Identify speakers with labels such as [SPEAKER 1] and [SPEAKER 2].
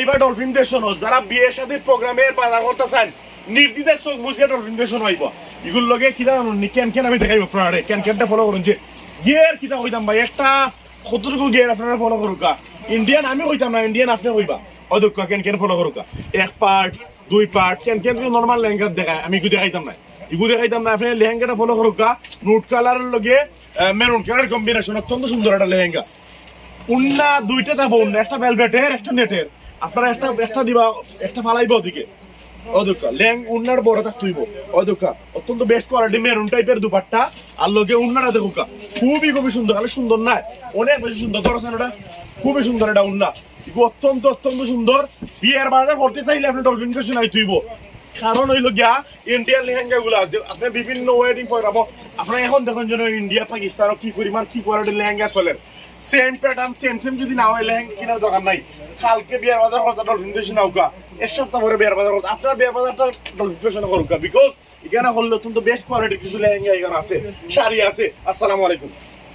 [SPEAKER 1] এইবার ডলফিন দেশ শোনো, যারা বিয়ে শাদীর প্রোগ্রামের বাজার করতেছেন নির্দিদের চোখ বুঝিয়ে ডলফিন দেশ শোনো আইব এগুলো লগে কিনা কেন কেন আমি দেখাইব ফ্রাডে কেন কেনটা ফলো করুন যে, গিয়ার কিতা কইতাম ভাই? একটা কতটুকু গিয়ার আপনারা ফলো করুকা ইন্ডিয়ান আমি কইতাম না ইন্ডিয়ান আপনি কইবা। অদক্ষ কেন কেন ফলো করুকা এক পার্ট দুই পার্ট কেন কেন নর্মাল লেহেঙ্গা দেখায়, আমি এগুলো দেখাইতাম না। এগুলো দেখাইতাম না, আপনি লেহেঙ্গাটা ফলো করুকা নুট কালারের লগে মেরুন কালার কম্বিনেশন অত্যন্ত সুন্দর একটা লেহেঙ্গা। উন্না দুইটা যাব একটা ভেলভেটের একটা নেটের আপনারা একটা একটা দিবা, একটা ফালাইবা ওদিকে। অদুকা ল্যাং উন্নার বড় থাক তুইব অদুকা, অত্যন্ত বেস্ট কোয়ালিটি মেরুন টাইপের দুপাট্টা। আর লগে উন্নাটা দেখুকা খুবই খুবই সুন্দর। খালি সুন্দর না, অনেক বেশি সুন্দর। ধরো এটা, খুবই সুন্দর এটা উন্না। অত্যন্ত অত্যন্ত সুন্দর। বিয়ের বাজার করতে চাইলে আপনি ডলফিন ফেশন আই তুইব কারণ হইল গিয়া ইন্ডিয়ান লেহেঙ্গা গুলো আছে। আপনি বিভিন্ন ওয়েডিং পরাবো। আপনার এখন দেখুন যেন ইন্ডিয়া পাকিস্তান কি পরিমাণ, কি কোয়ালিটির লেহেঙ্গা চলে সেম প্যাটার্ন সেম সেম যদি না হয় লেহেঙ্গা কেনার দোকান নাই। কালকে বিয়ার বাজার কথা ডলফিন ফেশন আউকা এর সপ্তাহ পরে বিয়ার বাজার কথা আপনার বিয়ার বাজারটা ডলফিন ফেশন করুকা বিকজ এখানে হলে অত্যন্ত বেস্ট কোয়ালিটির কিছু লেহেঙ্গা এখানে আছে। শাড়ি আছে। আসসালামু আলাইকুম।